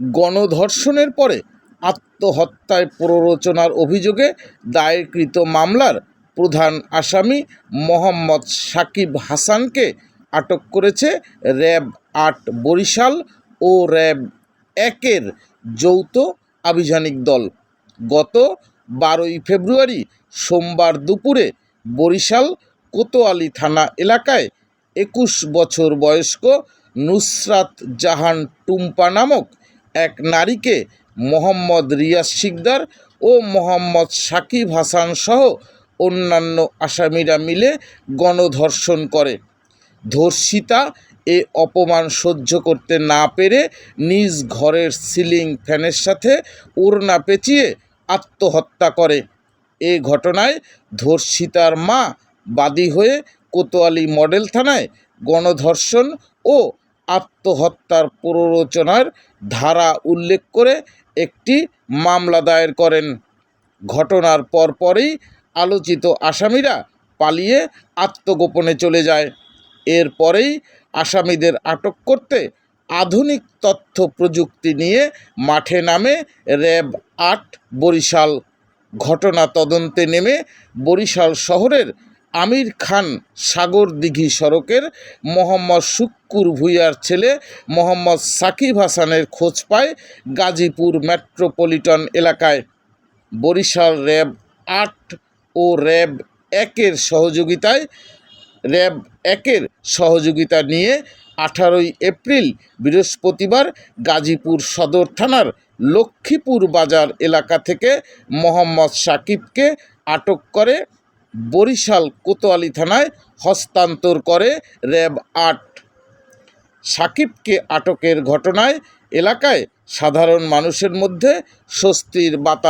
গণধর্ষণের পরে আত্মহত্যায় প্ররোচনার অভিযোগে দায়েরকৃত মামলার প্রধান আসামি মোহাম্মদ সাকিব হাসানকে আটক করেছে র্যাব আট বরিশাল ও র্যাব একের যৌথ আভিযানিক দল। গত বারোই ফেব্রুয়ারি সোমবার দুপুরে বরিশাল কোতোয়ালি থানা এলাকায় একুশ বছর বয়স্ক নুসরাত জাহান টুম্পা নামক এক নারীকে মোহাম্মদ রিয়াজ শিকদার ও মোহাম্মদ সাকিব হাসান সহ অন্যান্য আসামিরা মিলে গণধর্ষণ করে। ধর্ষিতা এ অপমান সহ্য করতে না পেরে নিজ ঘরের সিলিং ফ্যানের সাথে ওড়না পেঁচিয়ে আত্মহত্যা করে। এ ঘটনায় ধর্ষিতার মা বাদী হয়ে কোতোয়ালি মডেল থানায় গণধর্ষণ ও আত্মহত্যার প্ররোচনার ধারা উল্লেখ করে একটি মামলা দায়ের করেন। ঘটনার পরপরই আলোচিত আসামিরা পালিয়ে আত্মগোপনে চলে যায়। এরপরেই আসামিদের আটক করতে আধুনিক তথ্য প্রযুক্তি নিয়ে মাঠে নামে র্যাব আট বরিশাল। ঘটনা তদন্তে নেমে বরিশাল শহরের আমির খান সাগর দিঘি সড়কের মোহাম্মদ শুক্কুর ভুইয়ার ছেলে মোহাম্মদ সাকিব হাসানের খোঁজ পায় গাজীপুর মেট্রোপলিটন এলাকায়। বরিশাল র্যাব আট ও র্যাব একের সহযোগিতায়, র্যাব একের সহযোগিতা নিয়ে আঠারোই এপ্রিল বৃহস্পতিবার গাজীপুর সদর থানার লক্ষ্মীপুর বাজার এলাকা থেকে মোহাম্মদ সাকিবকে আটক করে বরিশাল কোতোয়ালি থানায় হস্তান্তর করে র্যাব আট। সাকিবকে আটকের ঘটনায় এলাকায় সাধারণ মানুষের মধ্যে স্বস্তির বাতা